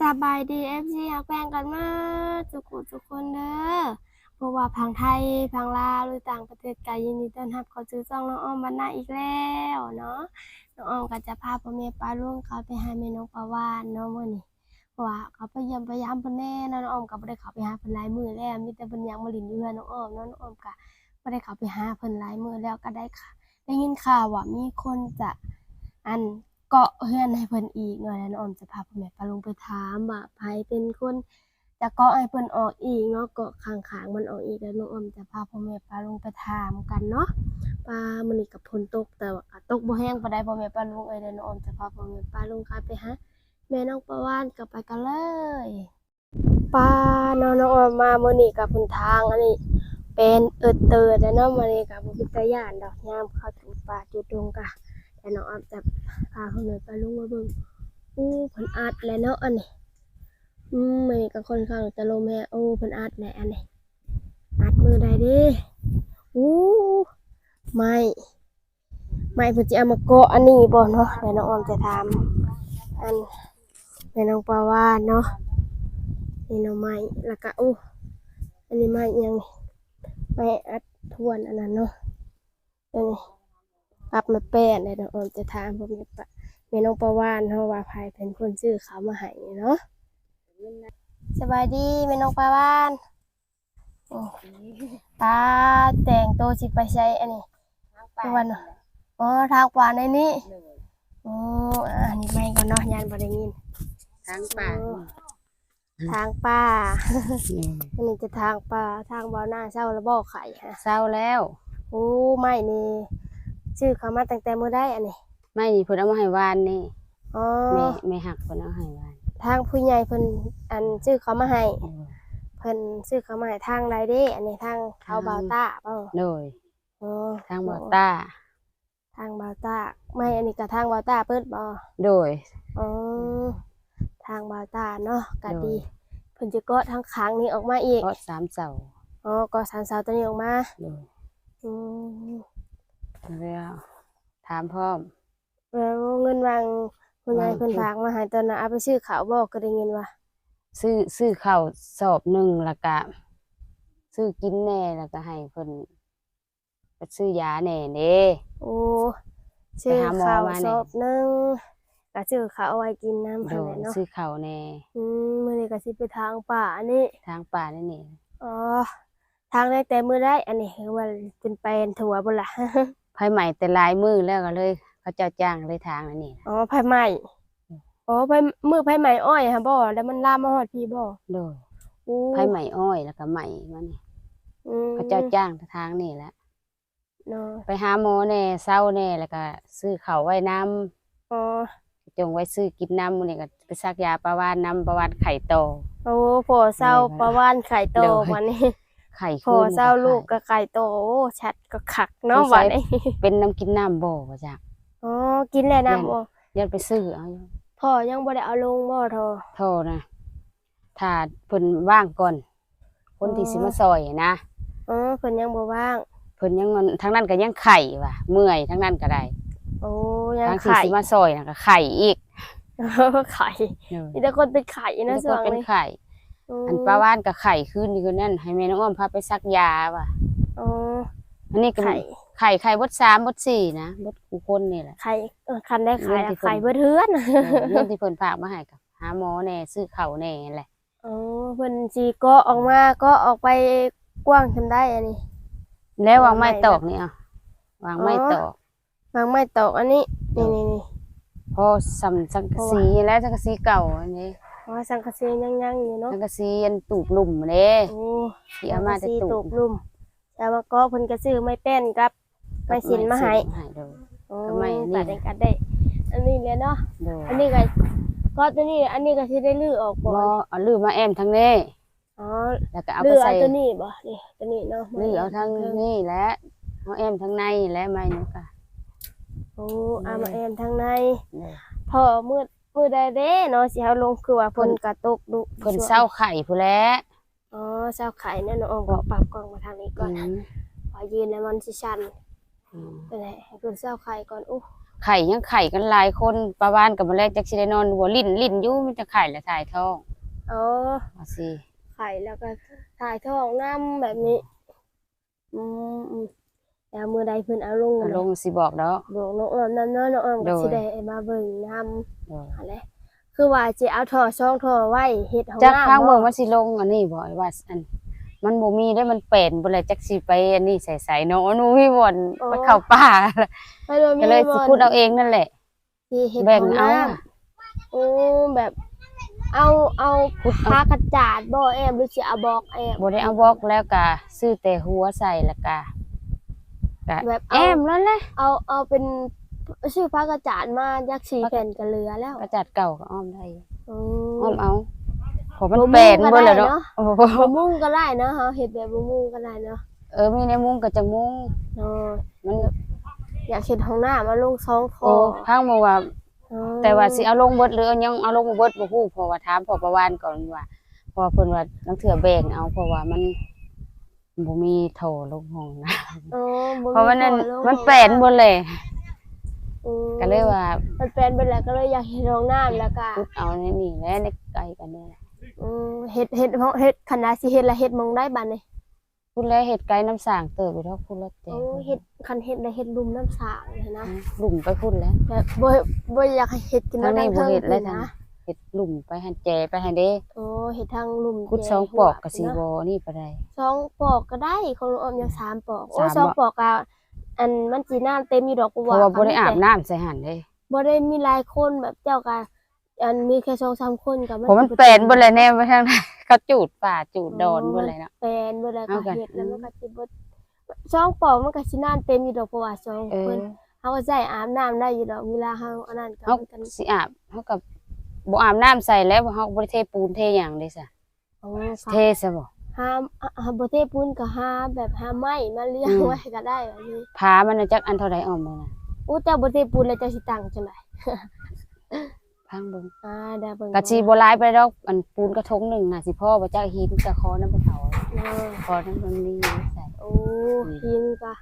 สบายดีเอฟซีฮักแพงกันมาทุกคนทุกคนเด้อเพราะว่าพังไทยพังลาวหรือต่างประเทศก็ยินดีต้อนรับเข้าสู่ช่องน้องอ้อมบรรณาอีกแล้วเนาะน้องอ้อมก็จะพาพ่อแม่ป้าลุงเขาไปหาแม่น้องปลาวานเนาะมื้อนี้เพราะว่าเขาไปเยี่ยมไปยามเพิ่นแน่นะน้องอ้อมก็บ่ได้เข้าไปหาเพิ่นหลายมื้อแล้วมีแต่เพิ่นยังมาลินอยู่เฮือนน้องอ้อมเนาะน้องอ้อมก็บ่ได้เข้าไปหาเพิ่นหลายมื้อแล้วก็ได้ค่ะได้ยินข่าวว่ามีคนจะอัน เกาะเฮือนให้เพิ่นอีกหน่อยแล้วน้องออมจะพาพ่อแม่ปาลุงไปถามว่าไผเป็นคนจะเกาะให้เพิ่นออกอีกเนาะเกาะข้างๆมันออกอีกแล้วน้องออมจะพาพ่อแม่ปาลุงไปถามกันเนาะปลามื้อนี้ก็ฝนตกแต่ว่าก็ตกบ่แห้งปานใดพ่อแม่ปลาลุงเอ้ยเดี๋ยวน้องออมจะพาพ่อแม่ปาลุงค่ะไปหาแม่น้องปลาวานก็ไปกันเลยปลาน้องน้องออมมามื้อนี้ก็เพิ่นทางอันนี้เป็นเอิดเติดแล้วเนาะมื้อนี้ก็บ่เป็นตาย่านดอกยามเข้าจุดป่าจุดดงกะ แต่น้องออมจะพาคนเลยไปลุงมาเบิ่งอู้เพิ่นอัดแล้วเนาะอันนี้อืมมันนี่ก็ค่อนข้างจะลมแฮะโอ้เพิ่นอัดแหละอันนี้อัดมือใดเดิอู้ไม่ไม่เพิ่นจะเอามาเกาะอันนี้บ่เนาะเดี๋ยวน้องออมจะทำอันแม่น้องปลาวานเนาะนี่เนาะไม้แล้วก็อู้อันนี้ไม้ยังไม้อัดทวนอันนั้นเนาะอันนี้ ปรับมาแป้นเลยน้องออมจะถามผมเนี่ยปะแม่น้องประวานเฮาว่าภายเป็นคนซื้อเขามาให้เนาะสบายดีแม่น้องประวานโอ้ตาแต่งตัวสิไปใช้อันนี้ทุกวันเนาะอ๋อทางป่าในนี้โอ้อ่านี่ไม่ก่อนเนาะยานบ่ได้ยินทางป่าโอ้ทางป่านี่อันนี้จะทางป่าทางบ่อหน้าเศร้าแล้วบ่อไข่ฮะเศร้าแล้วโอ้ไม่นี่ ชื่อเขามาตั้งแต่เมื่อได้อันนี้ไม่นี่เพิ่นเอามาให้วานนี่อ๋อแม่แม่หักเพิ่นเอาให้วานทางผู้ใหญ่เพิ่นอันซื้อเขามาให้เออเพิ่นซื้อเขามาให้ทางไรเด้อันนี้ทางเขาทางบาวต้าเปล่าโดยอ๋อทางบ่อต้า ทางบาวต้าไม่อันนี้ก็ทางบาวต้าเปิดบ่โดยอ๋อทางบาวต้าเนาะก็โดยดีเพิ่นจะเก็ทางค้างนี้ออกมาอีกเพราะสามเสาอ๋อก็สามเสาตัวนี้ออกมาโดยอืม แล้วถามพร้อมแล้วเงินวางผู้ใหญ่วางเพิ่นคือฝากมาให้ตอนน่ะเอาไปซื้อข้าวบ่ก็ได้ยินว่าซื้อซื้อข้าวสอบหนึ่งแล้วก็ซื้อกินแน่แล้วก็ให้เพิ่นไปซื้อยาแน่เด้โอ้ซื้อไปหาหมอข้าวมาสนี่อบหนึงก็ซื้อข้าวเอาไว้กินน้ำโดเพิ่นแหยละเนาะซื้อข้าวแน่อืมมื้อนี้ก็สิไปทางป่าอันนี้ทางป่านี่นี่อ๋อทางได้แต่มื้อได้อันนี้คือว่าเป็นแปลนถั่วบ่ล่ะ ไผใหม่แต่หลายมือแล้วก็เลย เขาเจ้าจ้างเลยทางนั่นนี่อ๋อไผไหม้อ๋อไผมือไผไหม้อ้อยฮะบ่แล้วมันลามมาฮอดพี่บ่โดยอู้ไผใหม่อ้อยแล้วก็ใหม่มานี่อืมเขาเจ้าจ้างทางนี่แหละเนาะไปหาหมอแน่เศร้าแน่แล้วก็ซื้อข้าวไว้น้อ๋อำจงไว้ซื้อกินน้ำมื้อนี้ก็ไปซักยาประวานน้ำประวานไข่โต โอ้พอเศร้าได้มาประวานไข่โตเดี๋ยววันนี้ ไข่พอขึ้นเศร้าก็ลูกไข่ก็ไข่โตโอ้ชัดก็คักเนาะสงสัวันยนี้เป็นน้ำกินน้ำบ่ว่าจ้ะอ๋อกินแล้วนะแม่นบ่ยันไปซื้อเอาอยู่พ่อยังบ่ได้เอาลงบ่ทอโทษนะถ้าเพิ่นว่างก่อน คนที่สิมาซอยนะอ๋อเพิ่นยังบ่ว่างเพิ่นยังมันทั้งนั้นก็ยังไข่ว่ะ เมื่อยทั้งนั้นก็ได้โอ้ยังทั้งที่ไข่สิมาซอยน่ะก็ไข่อีกไข่เออมีแต่คนเป็นไข่นะแล้วส่ก็วนเป็นนี้ไข่ อันปลาวานกับไข่ขึ้นนี่คือนั่นให้แม่น้องอ้อมพาไปซักยาว่ะอ๋ออันนี้ก็ไข่ไข่ไข่บดสามบดสี่นะบดกูคนนี่แหละไข่เออคันได้ไข่เรื่องที่อะไข่เพิ่นเบิดเทือนเออเรื่องที่เพิ่นฝากมาให้กับหาหมอแน่ซื้อเข่าวแน่แหละอ๋อเพิ่นสิก็ออกมาก็ออกไปกว้างทำได้อันนี้ แล้ววางไม้วางไม้ตอกนี่อะวางไม้อ๋อตอกวางไม้ตอกอันนี้นี่นี่นี่พอสำสังกะสีแล้วสังกะสีเก่าอันนี้เพราะ ว่าสังกะสียังๆอยู่เนาะสังกะสีอันตูบหลุมเด้โอ้ที่เอามาสัจะงกะสีตูตบกลุ่มแต่ว่าก็เพิ่นก็ซื้อไม้แป้นกับไม้สินมาให้ให้โดยโอ้ก็ไม้นี่ตัดกันได้ อันนี้เลยเนาะโดยอันนี้ก็ก็ตัวนี้อันนี้ก็สิได้ลื้อออกบ่บ่เอาลือมาแอมทั้งนี้อ๋อแล้วก็เอาลื้ไปอเอาใส่ตัวนี้บ่นี่ตัวนี้เนาะลือเอาทั้งนี้และเอาแอมทั้งในและไม้นี่ก็โอ้เอามาแอมทางในเด้อพอมืด มืดได้เด้เนาะสิเอาลงคือว่าฝนกระตกดุเพิ่นเศร้าไข่ผู้นแหล้ว อ๋อเศร้าไข่แน่นอนก็ปรับกล้องมาทางนี้ก่อนอืมพอยืนแล้วมันสิชันอืมไปไหนให้เพิ่นเศร้าไข่ก่อนอู้ไข่ยังไข่กันหลายคนประวานกับมาแรกจักสิได้นอนหัวลิ้นลิ้นอยู่มันจะไข่และถ่ายท้องอ๋อว่าสิไข่แล้วก็ถ่ายท้องน้ำแบบนี้ อืมอืม แล้วมือใดเพิ่นเอาลงเอาน่ะลงสิบอกดอกบอกน้องออมนั่นเนาะน้องออมก็โดยสิได้มาเบิ่งนำเอออะไรคือว่าสิเอาท่อช่องท่อไว้เฮ็ดห้องจักน้ำข้างเบิ่งบ่มันสิลงอันนี้บ่ว่าอันมันบ่มีได้มันเป็นบ่เลยจักสิไปอันนี้ใส่ๆเนาะหนูมีบ่อนไปเข้าป่าไม่รู้มีก็เลยสิบ่พูดเอาเองนั่นแหละที่เฮ็ดแบ่งห้องเอาน้ำโอ้แบบเอาเอาพุดเอาผ้ากระจาดบ่แอมหรือสิเอาบอกแอมบ่ได้เอาบอกแล้วก็ซื้อแต่หัวใส่แล้วก็ ก็แบบแอเอามแล้วแหละเอาเอาเป็นชื่อผ้ากระจาดมายักษ์สีแผ่นก็เหลือแล้วกระจัดเก่าก็อ้อมได้อือ้อมมเอาเพราะมันบ่มุ่งเป็นก็เบ่แล้วได้เนาะเนาะโอ้โหบ่มุ่งก็ได้เนาะเฮาเฮ็ดแบบบ่มุ่งก็ได้เนาะเออมีในมุ้งก็จังมุ้งเนาะมันอยากเฮ็ดห้องน้ำมาลงสองท่โอ้อพังมาว่าอ๋อแต่ว่าสิเอาลงเบิดหรือเอายังเอาลงบ่เบิดบ่ฮู้เพราะว่าถามพ่อประวานก่อนว่าเพราะว่าเพิ่นว่านังเถื่อแบ่งเอาเพราะว่ามัน บ่มีโถลงห้องนะอ๋อบ่เพราะว่านั่นท่อลงมันแปลนเบิดเลยอืมก็เลยว่ามันแปลนไปแล้วก็เลยอยากเฮ็ดห้องน้ำแล้วก็พุดเอาในนี่แหละในไกลกันนี่แหละอืมเฮ็ดเฮ็ดห้องเฮ็ดขนาดสิเฮ็ดแล้วเฮ็ดหมองได้บัดนี้พูดแล้วเฮ็ดไกลน้ำสร้างเติบอยู่เท่าพูดแล้วแต่โอ้เฮ็ดคันเฮ็ดแล้วเฮ็ดลุมน้ำสางเลยนะ หลุมไปพูดแล้ว แบบบ่บ่อยากให้เฮ็ดกินทางนี้บ่เฮ็ดแล้วนะทาง เฮ็ดหลุมไปหันแจไปหันเด้โอ้เฮ็ดทางลุมคุดแจสองปอกก็สิหัวบ่นี่ปานใดสองปอกก็ได้ของลุงออมยังสามปอกโอ้สามสองบ่ปอกก็อันมันสิน้ำเต็มอยู่ดอกเพราะว่าบ่ได้อาบน้ำใส่หันเด้บ่ได้มีหลายคนแบบเจ้าก็อันมีแค่2-3คนก็ผมมันสิแปลนเบ่เลยแน่ไปทางนั้นเขาจูดป่าจูดดอนเบ่เลยเนาะแปลนเบ่แล้วก็เอากันเฮ็ดแล้วมันก็สิบ่สองปอกมันก็สิน้ำเต็มอยู่ดอกเพราะว่าสองเอคอนเฮาก็ใช้อาบน้ำได้อยู่ดอกเวลาเฮาอันนั้นก็เฮามันกันสิอาบเฮากับ บ่อาบน้ำใส่แล้วเฮาบ่ได้เทปูนเทหยังเด้ซะโอ้เทซะบ่หาหาบ่เทปุ้นก็หาแบบหาไม้มาเลี้ยงอืมไว้ก็ได้แบบนี้พามันน่ะจักอันเท่าใดออมเลยนะอู้เจ้าบ่เทปุ้นแล้วเจ้าสิตังจังไดพังเบิ่งอ่าเดี๋ยวเบิ่งกะสิบ่หลายไปดอกอันปูนกระทงหนึงน่ะสิพ่อบ่จักหินกะขอน้ำเผาเนาะขอน้ำมันนี่ใส่โอ้หินก็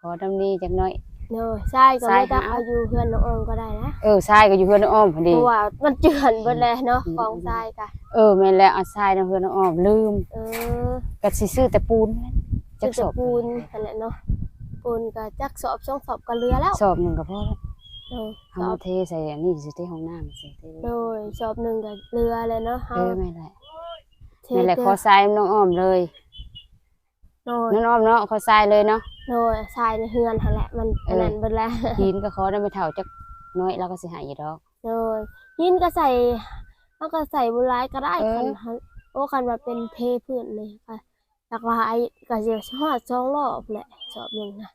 ขอน้ำนี่จักหน่อย เนาะใช่ก็ใช่ไม่ต้องหาเอาอยู่เพื่อนน้องออมก็ได้นะเออทรายก็อยู่เพื่อนน้องอ้อมพอเพดีราะว่ามันเจือนเบิดแล้วเนาะอืมกองทรายก็เออแม่นแล้วเอาทรายน้ำเพื่อนน้องอ้อมลืมเออก็สิซื้อแต่ปูนจักสจะอบปูนนั่นแหละเนาะปูนก็จักสอบสองสอบก็เหลือแล้วสอบหนึงก็พอแล้วเนาะเฮาสอมาบเทใส่อันนี้สิเทห้องน้ำสิเทโดยสอบหนึงก็เหลือเลยเนาะเอเฮาอแม่นแหละเทนี่แหละเทขอทรายน้องอ้อมเลย โดยน้องอ้อมเนาะขอทรายเลยเนาะโดยทรายในเฮือนหั่นแหละมันเอออันนั้นเบิดแล้วหินก็ขอได้ไม่เท่าจักน้อยแล้วก็สิหายอยู่ดอกเลยยินก็ใส่เขาก็ใส่บุหลายก็ได้เออคันคันโอ้คันว่าเป็นเทพื้นเลยค่ะหลากหลายก็จะฮอดสองรอบแหละสอบหนึ่งนะ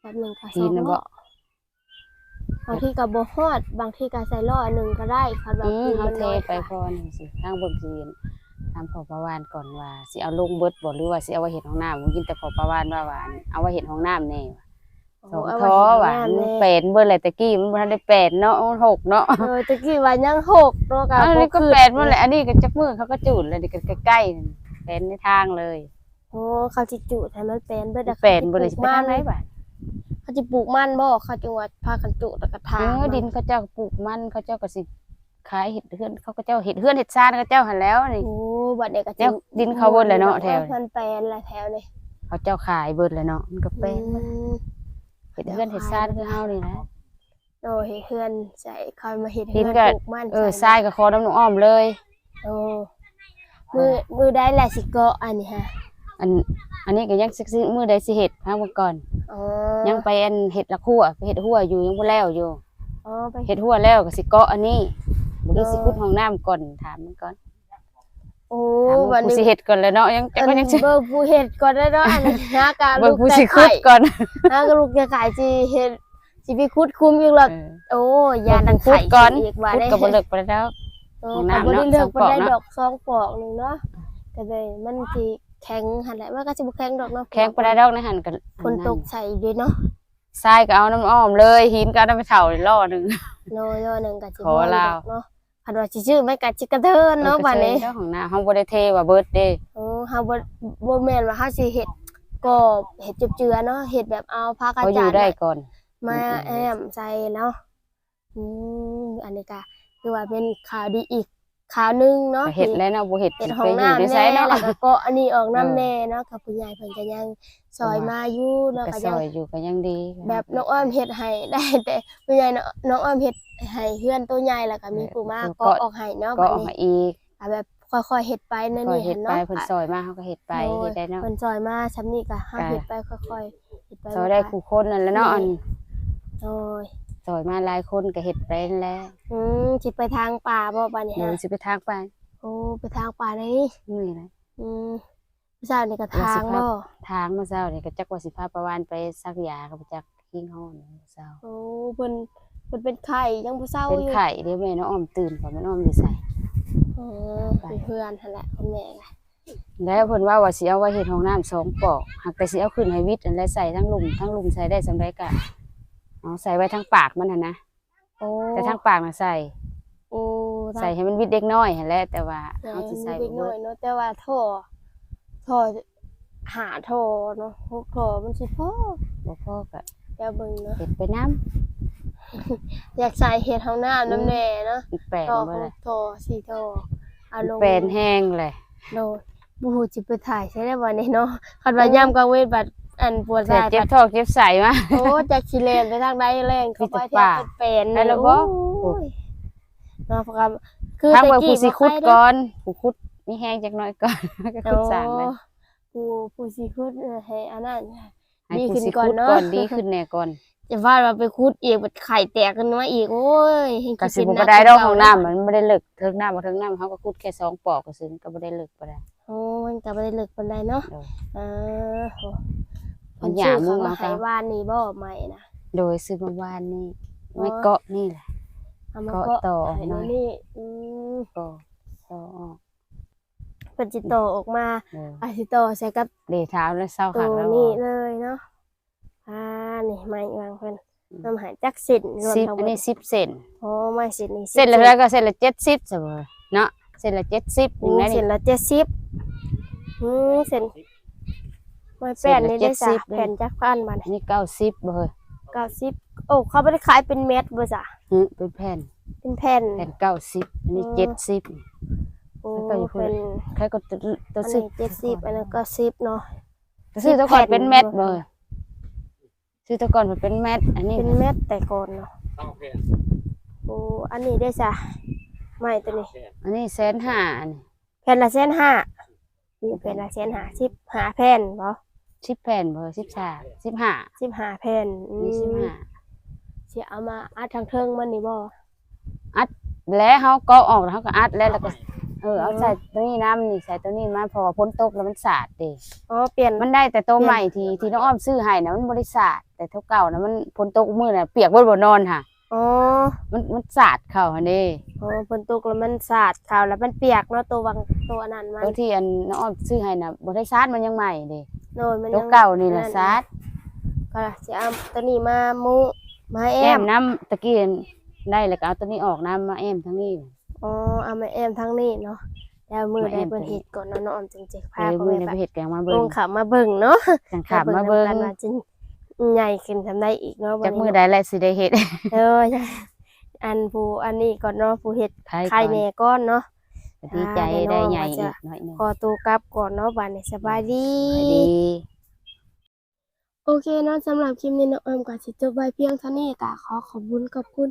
สอบหนึ่งก็สองรอบบางทีก็บ่ฮอดบางทีก็ใส่รอบหนึ่งก็ได้คันว่าอืมพื้นเฮามันเทน้อยไปพอนี่สิทางเบิ่งสิ ทำพอประวานก่อนว่าสิเอาลงเบิดบ่หรือว่าสิเอาไว้เฮ็ดห้องน้ำบ่กินแต่พอประวานว่าว่าเอาไว้เฮ็ดห้องน้ำแน่ว่ะสองเาท้อไว้ว่ะเห็นมันหน้าเป็นเบิ่เลยตะกี้มันบ่ทันได้เป็นเนาะมันหกเนาะแม่เออตะกี้ว่ายังหกเนาะก็อันบ่นี้ก็ขึ้เป็นหมดเลยอันนี้ก็จักมือเขาก็จูดเลยนี่ก็ใกล้ๆนั่นเป็นในทางเลยโอ้เขาสิจุให้มันเป็นเบิดอะเป็นบ่เลยสิขาไปทางไหนสิปลูกมันบ่ะเขาสิปลูกมันบ่เขาจังว่าพากันจุแล้วก็เอทางอดินเขาเจ้าปลูกมันเขาเจ้าก็สิขายเห็ดเฮือนเขาก็เจ้าเห็ดเฮือนเห็ดซ่านเขาเจ้าหันแล้วนี่โอ้ บัดเนี้ก็เจ้าดินเขาเบิดแล้วเนาะแถวมันแปลนแหละแถวนี่เขาเจ้าขายเบิดแล้วเนาะมันก็เป็นอืมเห็ดเฮือนเห็ดซ่านคือเฮานี่นะโอ้เฮ็ดเฮือนใส่คอยมาเฮ็ดดิเฮืนอนก็ปลูกมันเออทใส่รายก็ขอน้ำน้องอ้อมเลยโอ้มือมือได้แหละสิเกาะอันนี้ฮะอันอันนี้ก็ยังสิสิมื้อใดสิเฮ็ดพังเมื่อก่อนอ๋อยังไปอันเห็ดละคั่วไปเห็ดหัวอยู่ยังบ่แล้วอยู่อ๋อไปเห็ดหัวแล้วก็สิเกาะอันนี้บ่ได้สิเออขุดห้องน้ำก่อนถามมันก่อน โอ้ถามวัว่านผู้นี้สิเฮ็ดก่อนแล้วเนาะยังแต่อันก็ยังสิเบอร์ผู้เฮ็ดก่อนได้เนาะอันนี้ฮะกะเบิ่ลูงกผู้แต่สิขุไข่ดก่อนฮะก็ลูกแต่ไข่สิเฮ็ดสิไปขุดคุมอีกหรอกเออ โอ้ยานังขุไข่ดก่อน อีกว่าขุดได้ก็บ่เลิกไปแล้ว เออของก็น้ำบ่ได้เนาะเลิกสองปอกบ่ได้เนาะ ดอกสองปอกหนึงเนาะก็เลยมันสิแข็งหั่นแหละมันก็สิบ่แข็งดอกเนาะแข้งไปได้ดอกในหันกันฝนตกใส่ด้วยเนาะทรายก็เอาน้ำอ้อมเลยหินก็เอาน้ำไปเท่าเลยล่อหนึ่งโนโยหนึงก็สิขอบ่ลาวดอกเนาะ คันว่าสิชื่อไม่ก็สิกระเทินเนาะบัดนี้เจ้าของหน้าห้องบริเทว่าเบิร์ดเด้โอ้เฮาบ่บ่แม่นว่าเฮาสิเฮ็ดก็เฮ็ดจุบเจือเนาะเฮ็ดแบบเอาผ้ากระเขาอจายู่ดได้น่ะก่อน มาอืมแอมใส่เนาะอืมอันนี้ก็คือว่าเป็นข่าวดีอีก ข่าวหนึงเนาะก็เฮ็ดแล้วเนาะบ่เฮ็ดเฮ็ดสิห้อไปงอยู่น้ำในไสแน่เนาะแล้วก็เกาะอันนี้ออกเออน้ำแน่เนาะกับผู้ใหญ่เพิ่นก็ยังซอยมาอยู่เนาะก็ก็ซยังอยอยู่ก็ยังดี แบบน้องอ้อมเฮ็ดให้ได้แต่ผู้ใหญ่เนาะน้องอ้อมเฮ็ดให้เฮือนตัวใหญ่แล้วก็มีผู้มาเกาะออกให้เนาะก็บัดออกนี้มาอีกก็แบบค่อยๆเฮ็ดไปนั่นก็นี่เฮ็ดไปเนาะเพิ่นซอยมาเฮาก็เฮ็ดไปโดยเฮ็ดได้เนาะเพิ่นซอยมาซำนี้ก็เฮาก็เฮ็ดไปค่อยๆเฮ็ดไปซอยได้คู่คนนั่นแหละเนาะอันโอ้ย ซอยมาหลายคนก็เฮ็ดไปนั่นแหละอืมสิไปทางป่าบ่บัดนี้เดี๋ยวฮะสิไปทางไปโอ้ไปทางป่าไหนนี่แหละ อืมผู้สาวนี่ก็ทางบ่ ทางมื้อเช้านี่ก็จักว่าสิพาประวานไปซักยาก็บ่จักคิงฮ้อนมื้อเช้าโอ้เพิ่นเพิ่นเป็นไข้ยังบ่เศร้าเป็นอยู่ไข้เดี๋ยวแม่น้องอ้อมตื่นก่อนแม่น้องอ้อมอยู่ไสเออเป็นเพื่อนนั่นแหละคุณแม่ก็แล้วเพิ่นว่าว่าสิเอาไว้เฮ็ดห้องน้ำสองปอกหักแต่สิเอาขึ้นให้วิทย์อันและใส่ทั้งลุ่มทั้งลุ่มใส่ได้สำาใดก็ เอาใส่ไว้ทั้งปากมันหั่นนะโอ้แต่ทั้งปากน่ะใส่ โอ้ใส่ให้มันวิทย์เด็กน้อยหั่นแหละแต่ว่าใส่เอาสิใส่เล็กบ่น้เบิอยดเนาะแต่ว่าท่อท่อหาท่อเนาะหกท่อมันสิพอบ่พอก็เดี๋ยวเบิ่งเนาะเฮ็ดไปน้ำอยากใส่เฮ็ดห้องน้ำน้ำแน่เนาะอีกแปลนท่อบ่หล่ะกท่อสี่ท่อเอาลง แปลนแห้งเลย โดยบ่ฮู้สิไปถ่ายใช่ได้บ่นี่เนาะคันว่ายามกลางเวทบัด อันปวดแต่สายเจ็บบัดท้องเจ็บไส้มา โอ้จากชิเลนไปทางใดแรงเข้าไปมีแต่แทป่าบเป็นได้แล้วบ่โอ้ยเนาะครับคือทางตะว่ากี้ผู้สิบ่ขุดค่อยก่อนผู้ขุดมีแห้งจักหน่อยก่อนก็ขุดสร้างเลยโอ้ผู้ผู้สิขุดเออให้อันนั้นให้ดีผู้ขึ้นสิก่อนขุดเนาะก่อนดีขึ้นแน่ก่อนจะว่าเราไปขุดอีกบัดไข่แตกกันมาอีกโอ้ยให้ก็สิเป็บ่นก็นัได้ดอกเก่าห้องน้ำมันบ่ได้เลิกเทิงน้ำบ่เทิงน้ำเขาก็ขุดแค่สองปอกก็ซึ้งก็บ่ได้เลิกบ่ได้โอ้มันก็บ่ได้เลิกปานใดเนาะเออเออโห มันหยาซื้มึงเขามาเอาให้ค่ะบ้านนี่บ่ใหม่นะโดยซื้อมาวานนี่อ๋อไม่เกาะนี่แหละ เอามาเกาะก็ต่อออกให้หน่อย นี่อืมเกาะต่อออกเป็นจิโตอออกมาเอออาสิโตอใส่กับเดเท้าแล้วเศร้าตัคักวแล้วนี้เลยเนาะอ่านี่ไม้วางเพิ่นน้ำหายจักสินรวมสิบทั้งหมอันดนี้10เซนโอ้ไม้สินนี่เส้นละเท่าไหร่ก็เส้นละ70ซะบ่เนาะเส้นละ70โอ้นึงนะเส้นี่นละเจ็ดสิบอืมเส้น ไม้แป้นนี่ได้จ้ะเส้นละ70แผ่นจักพันมันอันนี้90บ่เฮ้ยเก้าสิบโอ้เขาไม่ได้ขายเป็นเม็ดบ่จ้ะหึเป็นแผ่น เป็นแผ่นแผ่นเก้าสิบอันนี้อืมเจ็ดสิบโอ้แล้วก็อยู่เพิ่เป็นนใครก็ตัวตัอัวนซื้อนี้เจ็ดสิบอันนั้นก็สิบเนาะตัวซื้อสิบแตะก่อนแผ่นเป็นเม็ดบ่เลยซื้อแตะก่อนมันเป็นเม็ดอันนี้เป็นเม็ดแต่ก่อนเนาะต้องเพนโอ้อันนี้ได้จ้ะไม้ตัวนี้เพนอันนี้แสนห้าอันนี้แผ่นละแสนห้านี่แผ่นละแสนห้าสิบห้าแผ่นบ่ สิบแผ่นเบอร์สิบสามสิบห้าสิบห้าแผ่นอืนี่สิบมห้าสิเอามาอัดทางเทิงมันนี่บ่แล้วเขาก็ออกแล้วเขาก็อัดแล้วแล้วก็เออเอาใส่ตัวนี้น้ำนี่ใส่ตัวนี้มาเพอพ้นตกแล้วมันสาดเด้อ๋อเปลี่ยนมันได้แต่ตัวใหม่ที่ที่น้องอ้อมซื้อให้นะมันบริสาดแต่เท่าเก่านะมันพ้นตกมือน่ะเปียกบนบนนอนค่ะอ๋อมันมันสาดเข่าหันเด้อ๋อฝนตกแล้วมันสาดขาวแล้วมันเปียกเนาะตัววังตัวนั้นมันตัวที่อันน้องอ้อมซื้อให้น่ะบ่ได้สาดมันยังใหม่เด้ โดยมันตัวยังเก่านี่ล่ะสาดก็สิเอาตัวนี้มามุมาแอแอมมน้ำตะกี้ได้แล้วก็เอาตัวนี้ออกน้ำมาแอมทั้งนี้ อ๋อเอามาแอมทั้งนี้เนาะแล้วมือมาได้แอมเพิ่นตัวนี้เฮ็ดก่อนเนาะน้องออมจึงจะเอพาอพ่อมือแม่ในไปไปเห็ดแกงมาลเบิ่งงขับมาเบิ่งเนาะจังขับมาเบิ่งกันว่าจะใหญ่ขึ้นทำได้อีกเนาะจากมือใดแหละสิได้เห็ด เอออันผู้อันนี้ก่อนเนาะผู้เฮ็ดไข่ไข่ก่อนแหน่ก้อนเนาะ ดีใจอ่าได้ได้น้องใหญ่ว่าจะอีกหน่อยหนึงขอตัวกลับก่อนเนาะบัดนี้สบายดีไปดีโอเคเนาะสำหรับคลิปนี้น้องออมก็สิจบไว้เพียงเท่านี้ก็ขอขอบคุณขอบคุณ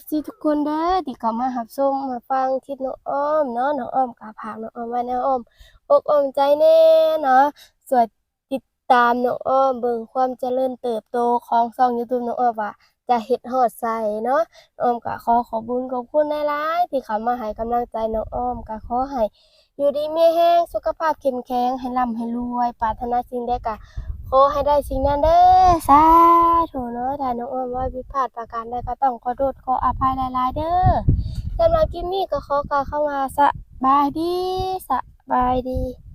FC ทุกคนเด้อที่เข้ามารับชมมาฟังคลิปน้องออมเนาะน้องออมก็พากน้องออมไว้ในอ้อมอกอ้อมใจแน่เนาะส่วนติดตามน้องออมเบิ่งความเจริญเติบโตของช่อง YouTube น้องออมว่า จะเฮ็ดฮอดใส่เนาะน้ออมก็ขอขอบคุณขอบคุณหลายๆที่เข้ามาให้กำลังใจน้องออมก็ขอให้อยู่ดีมีแรงสุขภาพเข้มแข็งให้ร่ำให้รวยปรารถนาสิ่งใดก็ขอให้ได้สิ่งนั้นเด้อสาธุเนาะถ้าน้องอ้อมว่าผิดพลาดประการใดก็ต้องขอโทษขออภัยหลายๆเด้อสำหรับคลิปนี้ก็ขอกล่าวเข้ามาสบายดีสบายดี